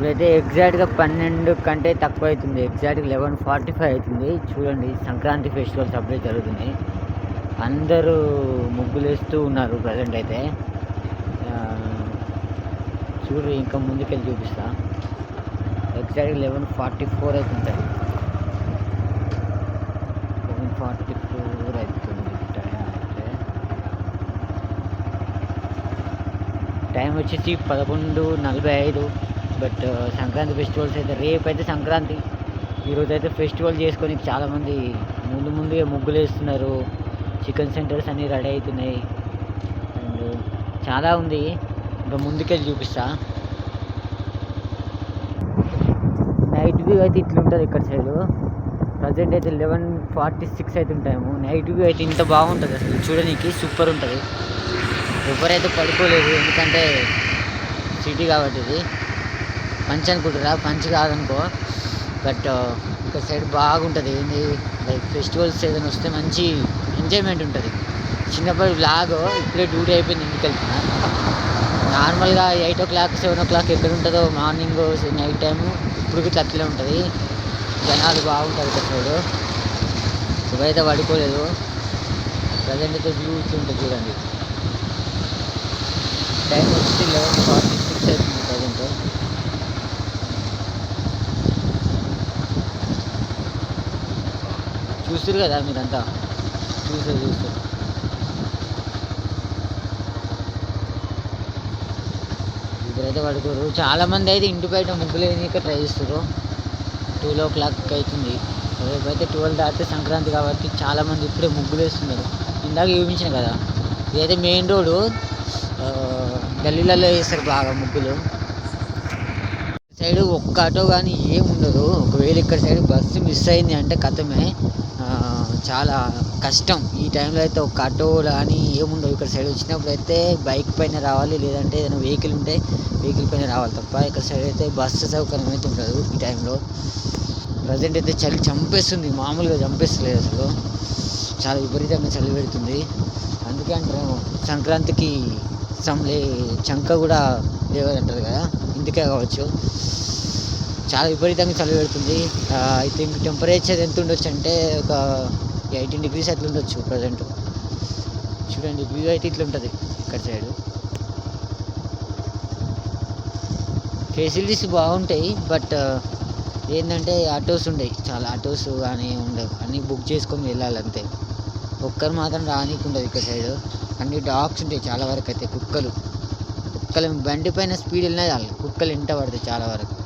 ఇప్పుడైతే ఎగ్జాక్ట్గా పన్నెండు కంటే తక్కువ అవుతుంది ఎగ్జాక్ట్గా లెవెన్ ఫార్టీ ఫైవ్ అవుతుంది. చూడండి సంక్రాంతి ఫెస్టివల్స్ అప్పుడే జరుగుతున్నాయి అందరూ ముగ్గులు వేస్తూ ఉన్నారు ప్రజెంట్ అయితే. చూడు ఇంకా ముందుకెళ్ళి చూపిస్తా. ఎగ్జాక్ట్గా లెవెన్ ఫార్టీ ఫోర్ అవుతుంది. లెవెన్ ఫార్టీ ఫోర్ అవుతుంది. టైం వచ్చేసి పదకొండు నలభై ఐదు. బట్ uh, సంక్రాంతి ఫెస్టివల్స్ అయితే రేపు అయితే సంక్రాంతి. ఈరోజు అయితే ఫెస్టివల్ చేసుకొని చాలామంది ముందు ముందుగా ముగ్గులు వేస్తున్నారు. చికెన్ సెంటర్స్ అన్నీ రెడీ అవుతున్నాయి. అండ్ చాలా ఉంది. ఇంకా ముందుకెళ్ళి చూపిస్తా. నైట్ వ్యూ అయితే ఇట్లా ఉంటుంది ఇక్కడ సైడు ప్రజెంట్ అయితే లెవెన్ ఫార్టీ సిక్స్ అయితే ఉంటాము నైట్ వ్యూ అయితే ఇంత బాగుంటుంది అసలు. చూడడానికి సూపర్ ఉంటుంది. ఎవరైతే పడుకోలేదు ఎందుకంటే సిటీ కాబట్టి ఇది. పంచ్ అనుకుంటారా పంచ్ కాదనుకో. బట్ ఇక్కడ సైడ్ బాగుంటుంది. ఏంది? లైక్ ఫెస్టివల్స్ ఏదైనా వస్తే మంచి ఎంజాయ్మెంట్ ఉంటుంది. చిన్నప్పటి బ్లాగ్ ఇప్పుడే డ్యూటీ అయిపోయింది ఇంటికి వెళ్తున్నా. నార్మల్గా eight o'clock seven o'clock ఎక్కడ ఉంటుందో మార్నింగ్ నైట్ టైము ఇప్పుడు ఇట్లా అట్లే ఉంటుంది. జనాలు బాగుంటారు ఇక్కడ సైడ్. ఇప్పుడైతే పడుకోలేదు ప్రజెంట్ అయితే వ్యూ ఇట్లా ఉంటుంది చూడండి. టైం వచ్చి లెవెన్ ఫార్టీ సిక్స్ అవుతుంది ప్రజెంట్ చూస్తారు కదా మీరంతా. చూసారు చూస్తారు ఇద్దరైతే పడుకోరు. చాలామంది అయితే ఇంటి బయట ముగ్గులు వేయనీకి ట్రై చేస్తారు టూ ఓ క్లాక్ అవుతుంది రేపైతే ట్వెల్వ్ దాటితే సంక్రాంతి కాబట్టి చాలామంది ఇప్పుడే ముగ్గులు వేస్తున్నారు. ఇందాక చూపించిన కదా. ఇదైతే మెయిన్ రోడ్ గల్లీలలో వేస్తారు బాగా ముగ్గులు. సైడ్ ఒక్క ఆటో కానీ ఏం ఉండదు ఒకవేళ ఇక్కడ సైడ్ బస్సు మిస్ అయింది అంటే కథమే. చాలా కష్టం. ఈ టైంలో అయితే ఒక ఆటో కానీ ఏముండవు. ఇక్కడ సైడ్ వచ్చినప్పుడు అయితే బైక్ పైన రావాలి. లేదంటే ఏదైనా వెహికల్ ఉంటే వెహికల్ పైన రావాలి తప్ప ఇక్కడ సైడ్ అయితే బస్సు సౌకర్యం అయితే ఉండదు ఈ టైంలో. ప్రజెంట్ అయితే చలి చంపేస్తుంది. మామూలుగా చంపేస్తలేదు అసలు. చాలా విపరీతంగా చలి పెడుతుంది. అందుకే అంటారు సంక్రాంతికి సంలే చంక కూడా లేవదంటారు కదా. ఇందుకే కావచ్చు. చాలా విపరీతంగా చలి పెడుతుంది. ఐ థింక్ టెంపరేచర్ ఎంత ఉండొచ్చు అంటే ఒక ఎయిటీన్ డిగ్రీస్ అట్లా ఉండొచ్చు ప్రజెంట్ చూడండి వ్యూ అయితే ఇట్లా ఉంటుంది ఇక్కడ సైడ్ ఫెసిలిటీస్ బాగుంటాయి బట్ ఏంటంటే ఆటోస్ ఉండవు చాలా ఆటోస్ కానీ ఉండవు. అన్నీ బుక్ చేసుకొని వెళ్ళాలి అంతే. ఒక్కరు మాత్రం రానీకి ఉండదు ఇక్కడ సైడ్ అన్ని డాగ్స్ ఉంటాయి చాలా వరకు అయితే కుక్కలు. కుక్కలు బండి పైన స్పీడ్ వెళ్ళినా చాలు. కుక్కలు ఇంట పడతాయి చాలా వరకు.